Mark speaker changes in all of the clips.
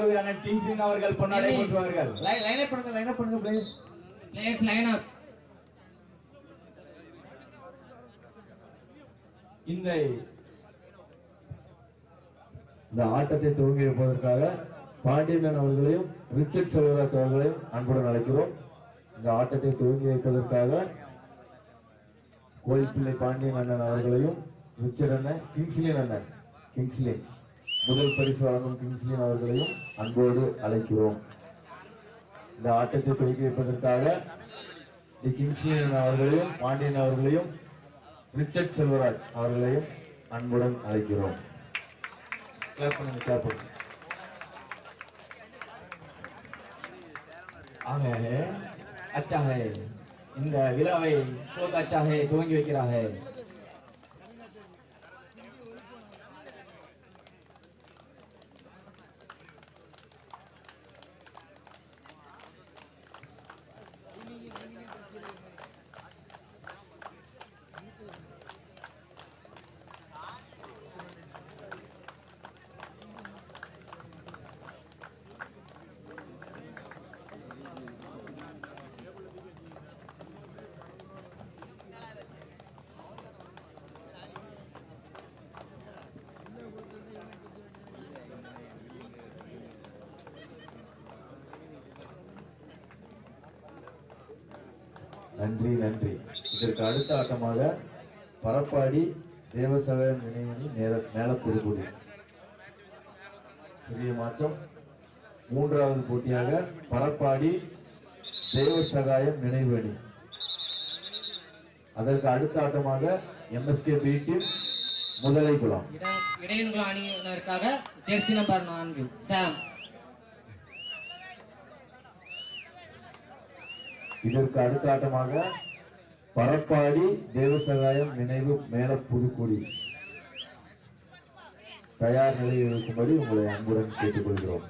Speaker 1: ஆறுவர் அண்ணன் கிங் சிங் அவர்கள் பொன்னாடை போட்டுவார்கள்.
Speaker 2: லைன் லைன் அப் பண்ணுங்க லைன் அப் பண்ணுங்க ப்ளீஸ்
Speaker 3: பிளேயர்ஸ் லைன் அப்
Speaker 1: இந்த
Speaker 4: இந்த ஆட்டத்தை துவங்கி வைப்பதற்காக பாண்டியன் அவர்களையும் ரிச்சர்ட் செல்வராஜ் அவர்களையும் அன்புடன் அழைக்கிறோம். இந்த ஆட்டத்தை துவங்கி வைப்பதற்காக கோயில்பிள்ளை பாண்டியன் அண்ணன் அவர்களையும் ரிச்சர்ட் அண்ணன் கிங்ஸ்லின் அண்ணன் கிங்ஸ்லின். முதல் பரிசு வழங்கும் கிங்ஸ்லின் அவர்களையும் அன்போடு அழைக்கிறோம். இந்த ஆட்டத்தை துவக்கி வைப்பதற்காக தி கிங்ஸ்லியன் அவர்களையும் பாண்டியன் அவர்களையும் ரிச்சர்ட் செல்வராஜ் அவர்களையும் அன்புடன் அழைக்கிறோம். கிளாப்
Speaker 1: ஆக அச்சா இந்த விழாவை துவங்கி வைக்கிறா
Speaker 4: நன்றி நன்றி. இதற்கு அடுத்த ஆட்டமாக பரப்பாடி தேவசகாயம் நினைவணி நேர மேல புதுக்குடி சிறிய மாற்றம். மூன்றாவது போட்டியாக பரப்பாடி தேவசகாயம் நினைவு அதற்கு அடுத்த ஆட்டமாக எம்எஸ்கே பி டீம் முதலை குளம்
Speaker 3: இடையன்குளம் அணியினருக்காக ஜெர்சி நம்பர் நான்கு சாம்.
Speaker 4: இதற்கு அடுத்த ஆட்டமாக பரப்பாடி தேவசகாயம் நினைவு மேல புதுக்குடி தயார் நிலையில் இருக்கும்படி உங்களை அன்புடன் கேட்டுக்கொள்கிறோம்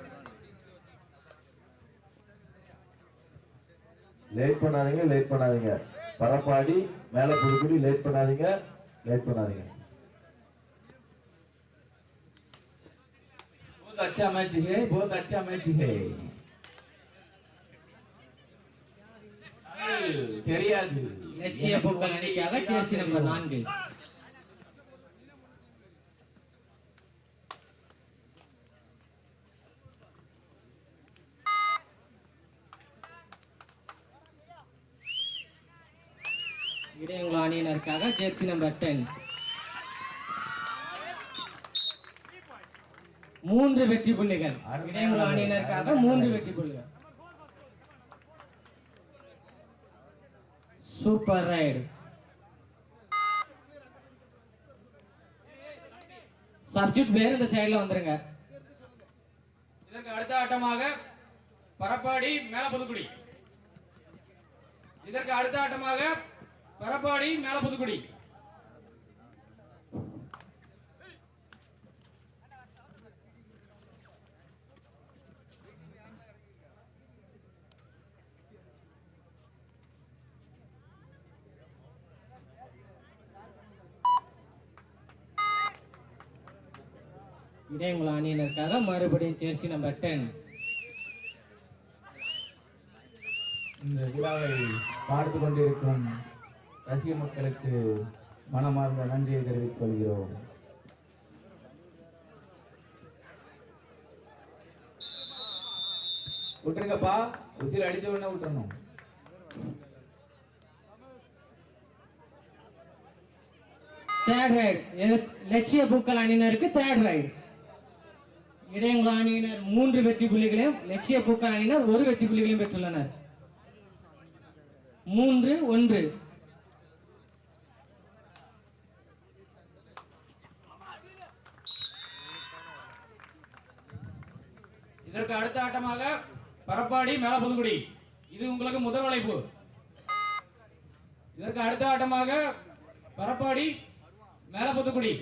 Speaker 4: லேட் பண்ணாதீங்க லேட் பண்ணாதீங்க பரப்பாடி மேல புதுக்குடி லேட் பண்ணாதீங்க லேட் பண்ணாதீங்க
Speaker 1: बहुत अच्छा मैच है बहुत अच्छा मैच है தெரியாது.
Speaker 3: லட்சிய பூக்கள் அணிக்காக ஜெர்சி நம்பர் நான்கு. இடையங்குளம் அணியினருக்காக ஜெர்சி நம்பர் டென். மூன்று வெற்றி புள்ளிகள். இடையங்குளம் அணியினருக்காக மூன்று வெற்றி புள்ளிகள். Super ride. சப்ஜெக்ட் வேறு இந்த சைடில் வந்துருங்க.
Speaker 5: இதற்கு அடுத்த ஆட்டமாக பரப்பாடி மேல புதுக்குடி இதற்கு அடுத்த ஆட்டமாக பரப்பாடி மேல புதுக்குடி
Speaker 3: இடையங்குளம் அணியினருக்காக மறுபடியும் ஜெர்சி நம்பர் டென்
Speaker 1: இந்த விழாவை பார்த்து கொண்டிருக்கும் ரசிக மக்களுக்கு மனமார்ந்த நன்றியை தெரிவித்துக் கொள்கிறோம். விட்டுருங்கப்பா. உசில் அடிச்ச உடனே விட்டுறணும்.
Speaker 3: தேர்ட் ரைடு லட்சிய பூக்கள் அணியினருக்கு தேர்ட் ரைடு இடையங்குளம் அணியினர் மூன்று வெற்றி புள்ளிகளையும் லட்சிய பூக்கள் அணியினர் ஒரு வெற்றி புள்ளிகளையும் பெற்றுள்ளனர். மூன்று ஒன்று.
Speaker 5: இதற்கு அடுத்த ஆட்டமாக பரப்பாடி மேல புதுக்குடி. இது உங்களுக்கு முதல் அழைப்பு. இதற்கு அடுத்த ஆட்டமாக பரப்பாடி மேல புதுக்குடி.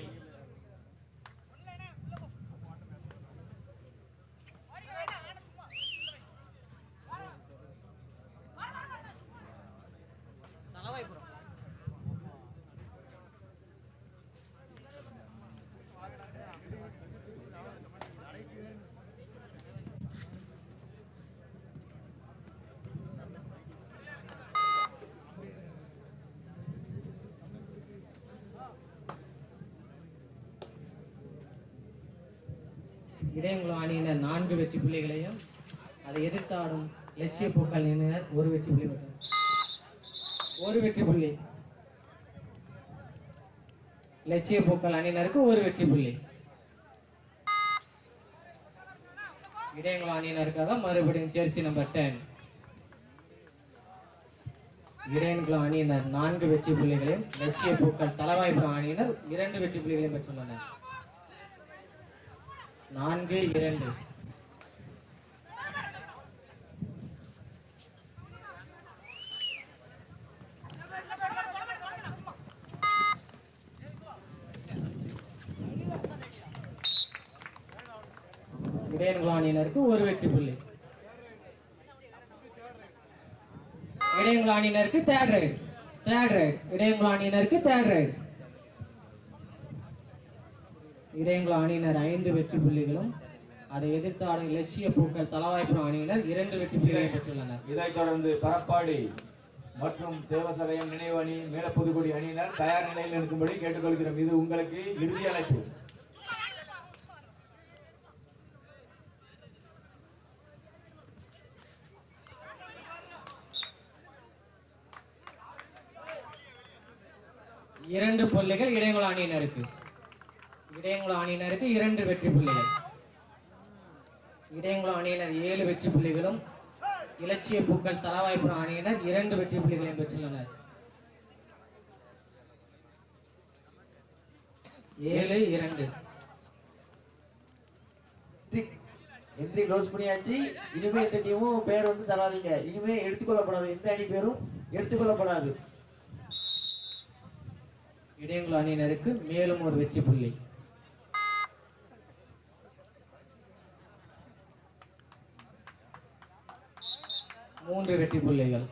Speaker 3: இடையங்குளம் அணியினர் நான்கு வெற்றி புள்ளிகளையும் அதை எதிர்த்தாடும் லட்சிய பூக்கள் அணியினர் ஒரு வெற்றி புள்ளி பெற்றனர். ஒரு வெற்றி புள்ளி. லட்சிய பூக்கள் அணியினருக்கு ஒரு வெற்றி புள்ளி. இடையங்குளம் அணியினருக்காக மறுபடியும் ஜெர்சி நம்பர் டென். இடையன்குளம் அணியினர் நான்கு வெற்றி புள்ளிகளையும் லட்சிய பூக்கள் தலவாய்புரம் அணியினர் இரண்டு வெற்றி புள்ளிகளையும் பெற்றுள்ளனர். நான்கு இரண்டு. இடையன்குளம் ஒரு வெற்றி புள்ளி. Idaiyankulam third raid third raid Idaiyankulam third raid Idaiyankulam அணியினர் ஐந்து வெற்றி புள்ளிகளும் அதை எதிர்த்து ஆடும் இலட்சிய பூக்கள் தலவாய்ப்புறம் அணியினர் இரண்டு வெற்றி புள்ளிகளை பெற்றுள்ளனர்.
Speaker 1: இதைத் தொடர்ந்து பரப்பாடி மற்றும் தேவசபையம் நினைவு அணி மேலப்புதுக்குடி அணியினர் தயார் நிலையில் இருக்கும்படி கேட்டுக்கொள்கிறோம். இது உங்களுக்கு இறுதி அழைப்பு.
Speaker 3: இரண்டு புள்ளிகள் இடையங்குளம் அணியினருக்கு. இடையங்குளம் அணியினருக்கு இரண்டு வெற்றி புள்ளிகள். இடையங்குளம் அணியினர் ஏழு வெற்றி புள்ளிகளும் இலட்சிய பூக்கள் தலவாய்ப்புறம் அணியினர் இரண்டு வெற்றி புள்ளிகளையும் பெற்றுள்ளனர். ஏழு இரண்டு.
Speaker 2: என்ட்ரி க்ளோஸ் பண்ணியாச்சு. இனிமே இந்த டீமும் பேர் வந்து தராதீங்க. இனிமே எடுத்துக்கொள்ளப்படாது. எந்த அணி பேரும் எடுத்துக்கொள்ளப்படாது.
Speaker 3: இடையங்குளம் அணியினருக்கு மேலும் ஒரு வெற்றி புள்ளி. மூன்று வெற்றி புள்ளிகள்.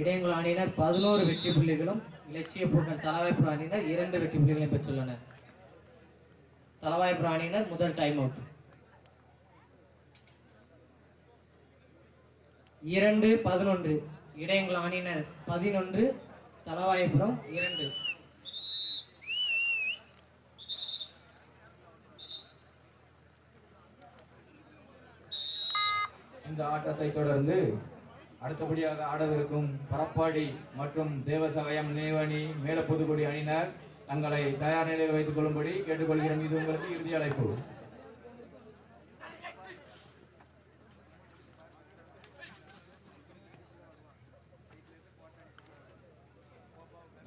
Speaker 3: இடையங்குள அணியினர் பதினோரு வெற்றி புள்ளிகளும் இலட்சிய பூக்கள் தலவாய்ப்புற அணியினர் இரண்டு வெற்றி புள்ளிகளையும் பெற்றுள்ளனர். தலவாய்ப்புற அணியினர் முதல் டைம் அவுட் இரண்டு பதினொன்று. இடையங்குள அணியினர் பதினொன்று தலவாயபுரம் இரண்டு.
Speaker 1: இந்த ஆட்டத்தை தொடர்ந்து அடுத்தபடியாக ஆடவிருக்கும் பரப்பாடி மற்றும் தேவசகாயம் நேவணி அணி மேலப்புதுக்குடி அணியினர் தங்களை தயார் நிலையில் வைத்துக் கொள்ளும்படி கேட்டுக்கொள்கிறேன். இது உங்களுக்கு இறுதி அழைப்பு.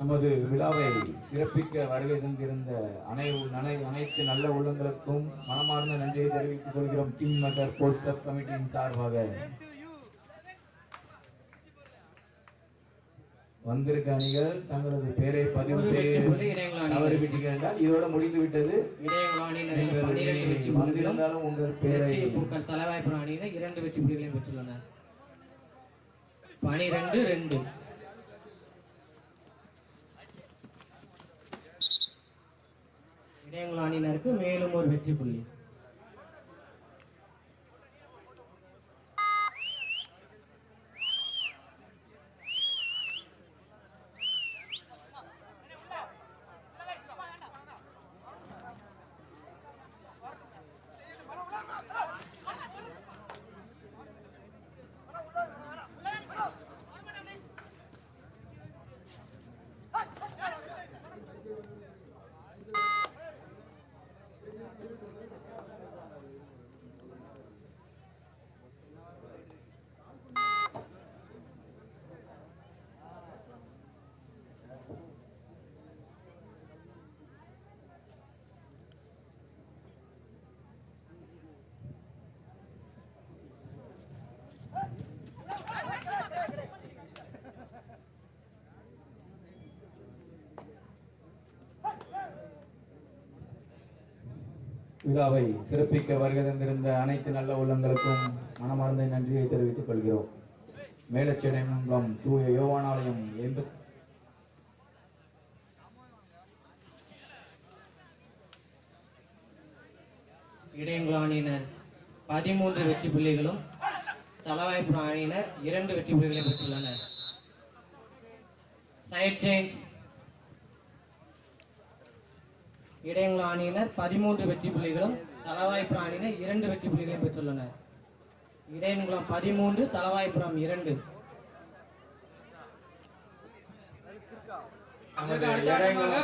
Speaker 1: நமது விழாவை சிறப்பிக்க வருகை தந்திருந்த அனை அனை அனைத்து நல்ல உள்ளங்களுக்கும் மனமார்ந்த நன்றியை தெரிவித்துக் கொள்கிறோம். டீம் மெம்பர் போஸ்டர் கமிட்டியின் சார்பாக. வந்திருக்க அணிகள் தங்களது பெயரை பதிவு தவறிவிட்டீர்கள் என்றால் இதோட முடிந்து விட்டது. வந்திருந்தாலும் உங்கள் பெயரை
Speaker 3: பூக்கள் தலவாய்ப்புற அணியினர் இரண்டு வெற்றி புள்ளிகளையும் பெற்றுள்ளனர். பனிரெண்டு ரெண்டு. இடையங்குளம் அணியினருக்கு மேலும் ஒரு வெற்றி புள்ளி
Speaker 1: விழாவை சிறப்பிக்க வருகை தந்திருந்த அனைத்து நல்ல உள்ளங்களுக்கும் மனமார்ந்த நன்றியை தெரிவித்துக் கொள்கிறோம். மேலச்செடைமங்கலம் தூய யோவானாலயம் எண்பத்
Speaker 3: இடையங்குளம் பதிமூன்று வெற்றி புள்ளிகளும் தலவாய்ப்பு அணியினர் இரண்டு வெற்றி புள்ளிகளை பெற்றுள்ளனர். சைட் சேஞ்ச் இடையங்குளம் அணியினர் பதிமூன்று வெற்றி புள்ளிகளும் தலவாய்ப்புறம் அணியினர் இரண்டு வெற்றி புள்ளிகளையும் பெற்றுள்ளனர். இடையங்குளம் பதிமூன்று தலவாய்ப்புறம் இரண்டு.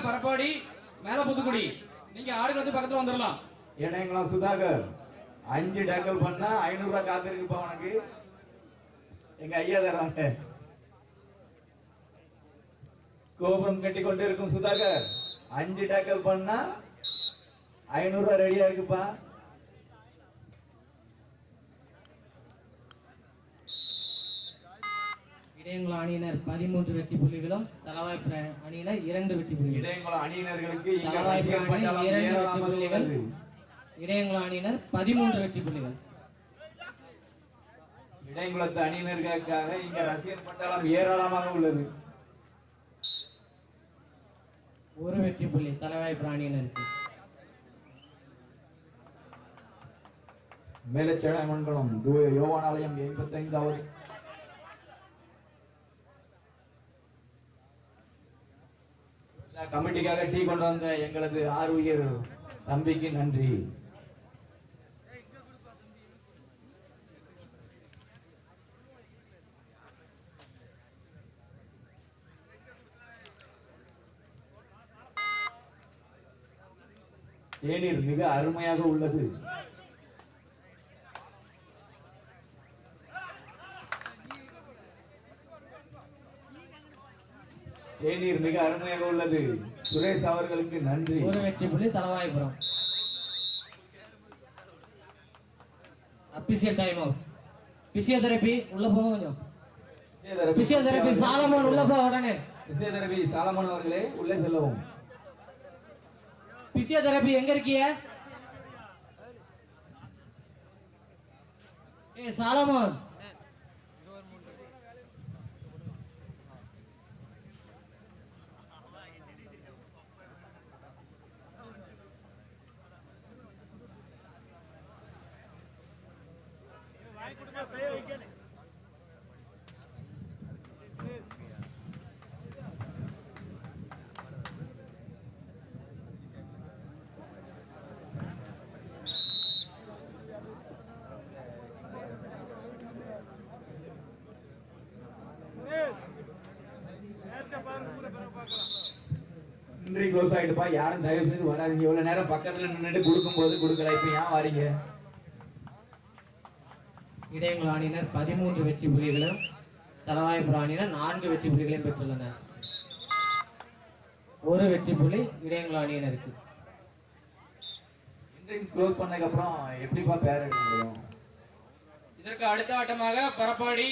Speaker 5: பரப்பாடி மேல புதுக்குடி. நீங்க ஆடுகள் வந்து பக்கத்துல வந்துடலாம்
Speaker 1: இடையங்குளம் சுதாகர் அஞ்சு டேக்கிள் பண்ணா ஐநூறு ரூபாய் காத்திருக்குப்பா உனக்கு. எங்க ஐயா தர்றாங்க. கோபுரம் கட்டி கொண்டு இருக்கும் சுதாகர். அஞ்சு டேக்கிள் பண்ணா ஐநூறு ரூபாய் ரெடியா இருக்குப்பா.
Speaker 3: இடையங்குளம் அணியினர் பதிமூன்று வெற்றி புள்ளிகளும் தலவாய்ப்புறம் அணியினர் இரண்டு வெற்றி புள்ளிகள்
Speaker 1: இடையங்குளம் அணியினர்களுக்கு
Speaker 3: தலவாய்ப்பு
Speaker 1: ரசிகர்
Speaker 3: அணி
Speaker 1: பட்டாளம்
Speaker 3: இரண்டு வெற்றி புள்ளிகள். இடையங்குளம் அணியினர் பதிமூன்று வெற்றி புள்ளிகள்.
Speaker 1: இடையங்குளத்து அணியினர்களுக்காக இங்க ரசிகர் பட்டாளம் ஏராளமாக உள்ளது.
Speaker 3: ஒரு வெற்றி புள்ளி. தலைவாய் தலவாய்ப்புறம் அணியினருக்கு
Speaker 1: மேலச்சேடமங்கலம் தூய யோவானாலயம் எண்பத்தைந்தாவது. கமிட்டிக்காக டீ கொண்டு வந்த எங்களது ஆர்வியர் தம்பிக்கு நன்றி. தேநீர் மிக அருமையாக உள்ளது. தேநீர் மிக அருமையாக உள்ளது. சுரேஷ் அவர்களுக்கு நன்றி.
Speaker 3: ஒரு வெற்றி புள்ளி Thalavaipuram official time out physiotherapy உள்ள போங்க கொஞ்சம். பிசியோதெரபி சாலமோன் உள்ள போ உடனே.
Speaker 1: பிசியோதெரபி சாலமன் அவர்களே உள்ளே செல்லவும்.
Speaker 3: பிசியோதெரபி எங்க இருக்கிய? ஏ சாலமோன்.
Speaker 1: இன்றைக்கு க்ளோஸ் ஆயிட்டுப்பா. யாரும் தயவு செய்து வராதிங்க. இவ்வளோ நேரம் பக்கத்துல நின்றுட்டு கொடுக்கும்போது கொடுக்கல. இப்போ ஏன் வாரீங்க?
Speaker 3: இடையங்கள் அணியினர் பதிமூன்று வெற்றி புள்ளிகளும் தலவாய்ப்புறம் அணியினர் நான்கு வெற்றி புள்ளிகளையும் பெற்றுள்ளனர். ஒரு வெற்றி புள்ளி இடையங்கள் அணியினருக்கு
Speaker 1: க்ளோஸ் பண்ணதுக்கப்புறம் எப்படிப்பா பேர் எடுக்க முடியும்?
Speaker 5: இதற்கு அடுத்த ஆட்டமாக பரப்பாடி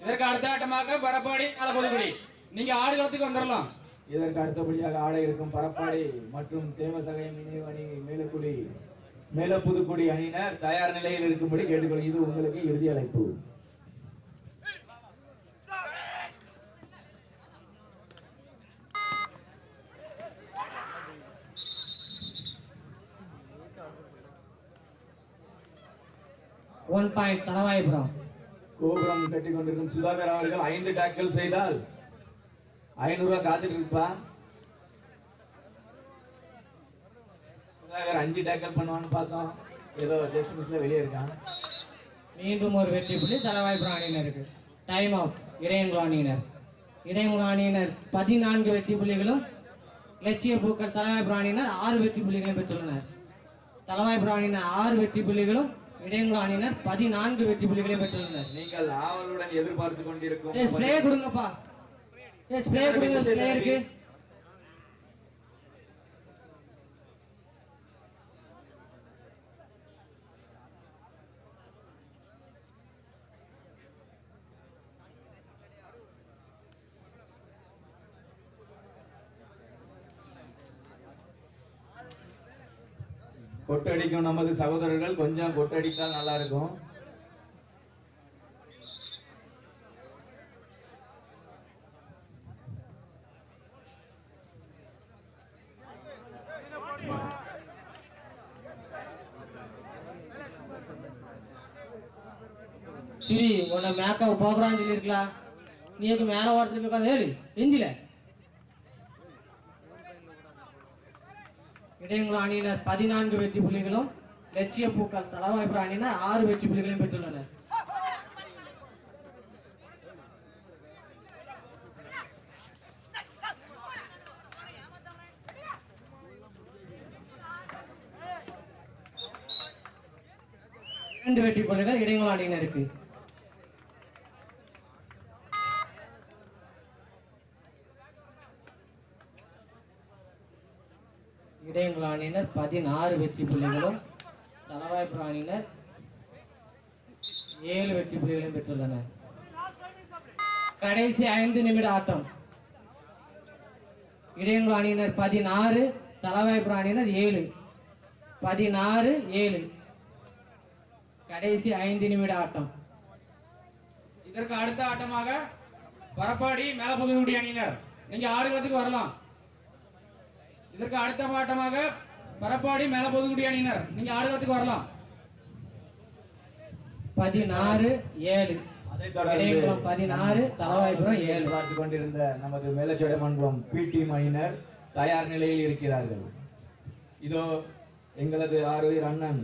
Speaker 5: இதற்கு அடுத்த ஆட்டமாக பரப்பாடி மேல புதுக்குடி. நீங்க ஆடுகளத்துக்கு வந்துடலாம்
Speaker 1: இதற்கு அடுத்தபடியாக ஆட இருக்கும் பரப்பாடி மற்றும் தேவசகயம் நினைவு அணி மேலக்குடி மேலப்புதுக்குடி அணியினர் தயார் நிலையில் இருக்கும்படி கேட்டுக்கொள் இது உங்களுக்கு இறுதி அழைப்பு.
Speaker 3: ஒன் பாயிண்ட் தலவாய்ப்புறம்
Speaker 1: கோபுரம் கட்டி கொண்டிருக்கும் சுதாகர் அவர்கள் ஐந்து டாக்கள் செய்தால் ஐநூறு ரூபாய் காத்துட்டு இருப்பா சுதாகர் அஞ்சு டாக்கள் பண்ணுவான்னு பார்த்தோம். ஏதோ ஜஸ்ட் மிஸ்ல வெளியே இருக்கான்.
Speaker 3: மீண்டும் ஒரு வெற்றி புள்ளி தலவாய்ப்புறம் அணியினருக்கு. டைம் அவுட் இடையங்குளம் அணியினர். இடையங்குளம் அணியினர் பதினான்கு வெற்றி புள்ளிகளும் லட்சிய பூக்கள் தலைவாய் அணியினர் ஆறு வெற்றி புள்ளிகளையும் பெற்றுள்ளனர். தலைவாய் அணியினர் ஆறு வெற்றி புள்ளிகளும் இடையங்குளம் அணியினர் பதினான்கு வெற்றி புள்ளிகளையும் பெற்றுள்ளனர்
Speaker 1: நீங்கள் ஆவலுடன் எதிர்பார்த்து கொண்டிருக்கும்
Speaker 3: ஸ்ப்ரே கொடுங்கப்பா. ஸ்ப்ரே கொடுங்க ஸ்ப்ரே இருக்கு.
Speaker 1: கொட்டடிக்கும் நமது சகோதரர்கள். கொஞ்சம் கொட்டடித்தால் நல்லா இருக்கும்
Speaker 3: சிவி உன்னை மேக்கப் போகக்கூடாதுன்னு சொல்லியிருக்கலாம். நீ எங்க மேலே ஓரத்தில் போய் உட்காந்து ஏறு எந்தில இடையங்குளம் அணியினர் பதினான்கு வெற்றி புள்ளிகளும் லட்சியம் பூக்கள் தலவாய்ப்புற அணியினர் ஆறு வெற்றி புள்ளிகளையும் பெற்றுள்ளனர். இரண்டு வெற்றி புள்ளிகள் இடையங்குளம் அணியினருக்கு. இடையங்குளம் அணியினர் பதினாறு வெற்றி புள்ளிகளும் தலவாய்ப்புற அணியினர் ஏழு வெற்றி புள்ளிகளையும் பெற்றுள்ளனர். கடைசி ஐந்து நிமிட ஆட்டம். இடையங்குளம் அணியினர் பதினாறு தலவாய்ப்புற அணியினர் ஏழு. பதினாறு ஏழு. கடைசி ஐந்து நிமிட ஆட்டம்.
Speaker 5: இதற்கு அடுத்த ஆட்டமாக பரப்பாடி மேலப்பகுதியுடைய அணியினர். நீங்க ஆடுகளத்துக்கு வரலாம். இதற்கு அடுத்த ஆட்டமாக பரப்பாடி மேலப்புதுகுடி அணியினர். நீங்க ஆடுகளத்துக்கு வரலாம்.
Speaker 3: பதினாறு ஏழு. பதினாறு தலவாய்ப்புறம் ஏழு.
Speaker 1: பார்த்து கொண்டிருந்த நமது மேலச்சோடமன்றம் பி டீம் அணியினர் தயார் நிலையில் இருக்கிறார்கள். இதோ எங்களது ஆறுயிர் அண்ணன்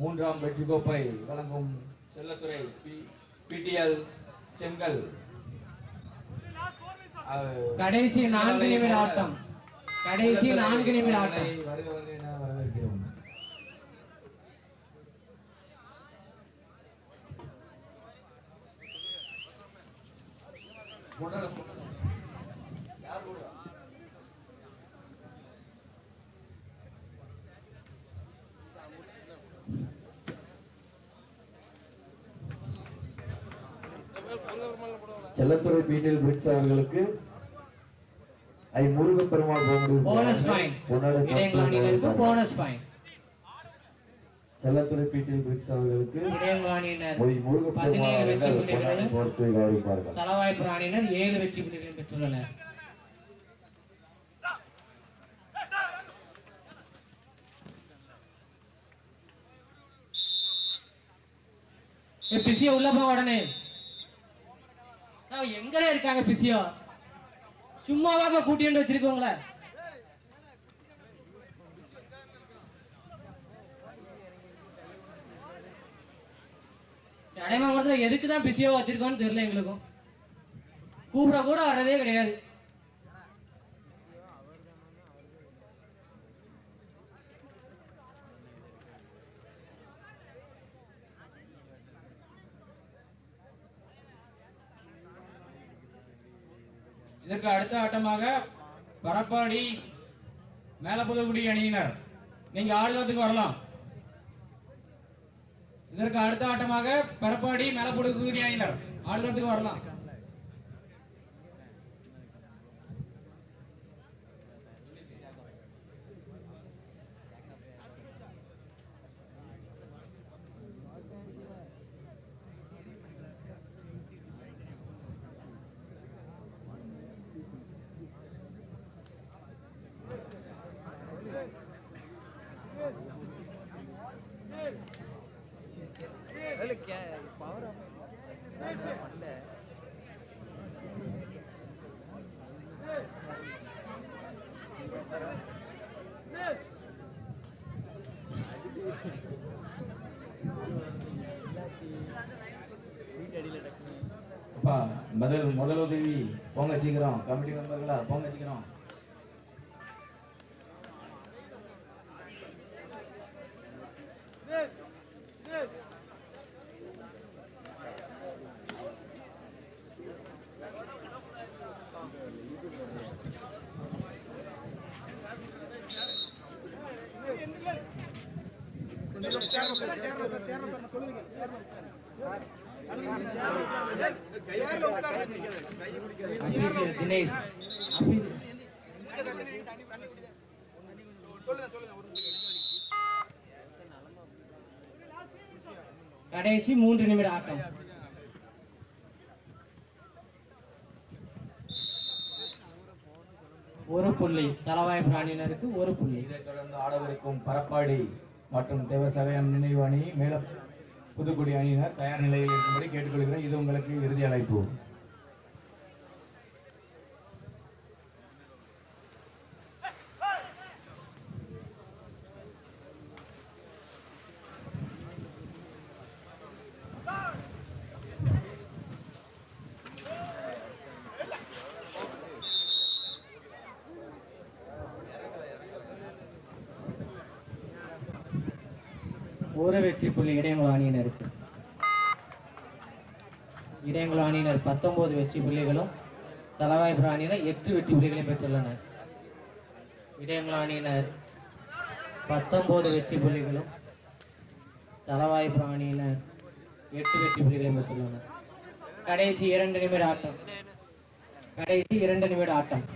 Speaker 1: மூன்றாம் வெற்றி கோப்பை வழங்கும் செல்லத்துறை பிடிஎல் செங்கல்.
Speaker 3: கடைசி நான்கு நிமிட ஆட்டம். கடைசி நான்கு நிமிட ஆட்டம்.
Speaker 1: வருக என வரவேற்கிறோம்
Speaker 4: செல்லத்துறை பீட்டில் பிரிட்ஸ் அவர்களுக்கு I Murugaperumal
Speaker 3: bonus point
Speaker 4: பொன்னாடு
Speaker 3: போனஸ் பாயிண்ட்
Speaker 4: செல்லத்துறை பீட்டில் பிரிட்ஸ் அவர்களுக்கு பெருமாள்
Speaker 3: ஏழு வெற்றி புள்ளிகளையும் பெற்றுள்ளனர். பிசியோ உள்ள போ உடனே. அவங்க எங்கடே இருக்காங்க பிசியோ? சும்மாவாக கூட்டிட்டு வச்சிருக்கோங்களே சடைமாங்கலத்தில் எதுக்கு தான் பிஸியோ வச்சுருக்கோன்னு தெரியல எங்களுக்கும். கூப்பிட கூட வர்றதே கிடையாது
Speaker 5: இதற்கு அடுத்த ஆட்டமாக பரப்பாடி மேலப்புதகுடி அணியினர். நீங்க ஆடுதளத்துக்கு வரலாம். இதற்கு அடுத்த ஆட்டமாக பரப்பாடி மேலப்புதகுடி அணியினர். ஆடுதளத்துக்கு வரலாம்.
Speaker 1: முதல் முதல் உதவி போங்க சீக்கிரம். கமிட்டி மெம்பர்களா போங்க சீக்கிரம்.
Speaker 3: தினேஷ் கடைசி மூன்று நிமிட ஆட்டம். ஒரு புள்ளி. தலவாய் பிராணியினருக்கு ஒரு புள்ளி.
Speaker 1: இதைத் தொடர்ந்து ஆடவிருக்கும் பரப்பாடி மற்றும் தேவசகயம் நினைவு அணி மேலும் புதுக்குடி அணியினர் தயார் நிலையில் இருக்கும்படி கேட்டுக்கொள்கிறேன். இது உங்களுக்கு இறுதி அழைப்பு
Speaker 3: ஒரு வெற்றி புள்ளி இடையங்குளம் அணியினருக்கு அணியினர் பத்தொன்பது வெற்றி புள்ளிகளும் தலவாய் அணியினர் எட்டு வெற்றி புள்ளிகளையும் பெற்றுள்ளனர். இடையங்குளம் அணியினர் பத்தொன்பது வெற்றி புள்ளிகளும் தலவாய்புரம் அணியினர் எட்டு வெற்றி புள்ளிகளையும் பெற்றுள்ளனர். கடைசி இரண்டு நிமிட ஆட்டம். கடைசி இரண்டு நிமிட ஆட்டம்.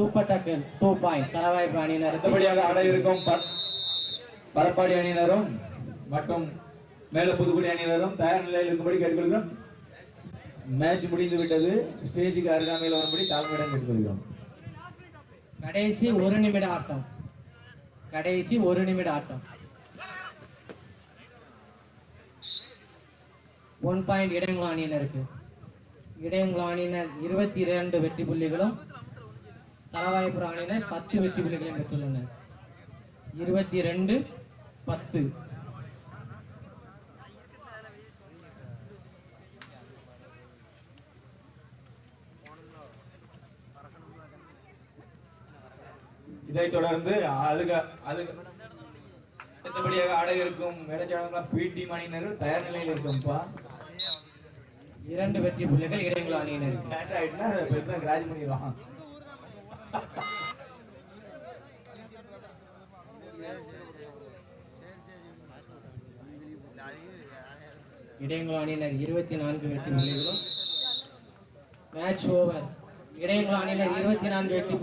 Speaker 3: Super tackle two point Thalavaipuram அணியினருக்கு
Speaker 1: அடுத்தபடியாக ஆட இருக்கும் பரப்பாடி அணியினரும் மற்றும் மேல புதுக்குடி அணியினரும் தயார் நிலையில் இருக்கும்படி கேட்டுக்கொள்கிறோம். மேட்ச் முடிந்து விட்டது. ஸ்டேஜுக்கு அருகாமையில் வரும்படி தாழ்மையிடம் கேட்டுக்கொள்கிறோம்.
Speaker 3: கடைசி ஒரு நிமிட ஆட்டம். கடைசி ஒரு நிமிட ஆட்டம். ஒன் பாயிண்ட் இடையங்குளம் அணியினருக்கு. இடையங்குளம் அணியினர் இருபத்தி இரண்டு வெற்றி புள்ளிகளும் தலவாய்புரம் அணியினர் பத்து வெற்றி புள்ளிகளையும் பெற்றுள்ளனர். இருபத்தி ரெண்டு பத்து.
Speaker 1: இதைத் தொடர்ந்து அதுக அதுக அடுத்தபடியாக ஆட இருக்கும் மேடச்சாளர்களாம் பிடி அணியினர்கள் தயார் நிலையில் இருக்கும்ப்பா
Speaker 3: இரண்டு வெற்றி புள்ளிகள் இடையங்குளம் அணியினருக்கு
Speaker 1: பேட் ஆயிட்டுனா பெருசா கிராஜ் பண்ணிடுவான்
Speaker 3: இடையங்குளம் அணியினர் இருபத்தி நான்கு வெற்றி புள்ளிகளும் மேட்ச் ஓவர் இடையங்குளம் அணியினர் இருபத்தி நான்கு வெற்றி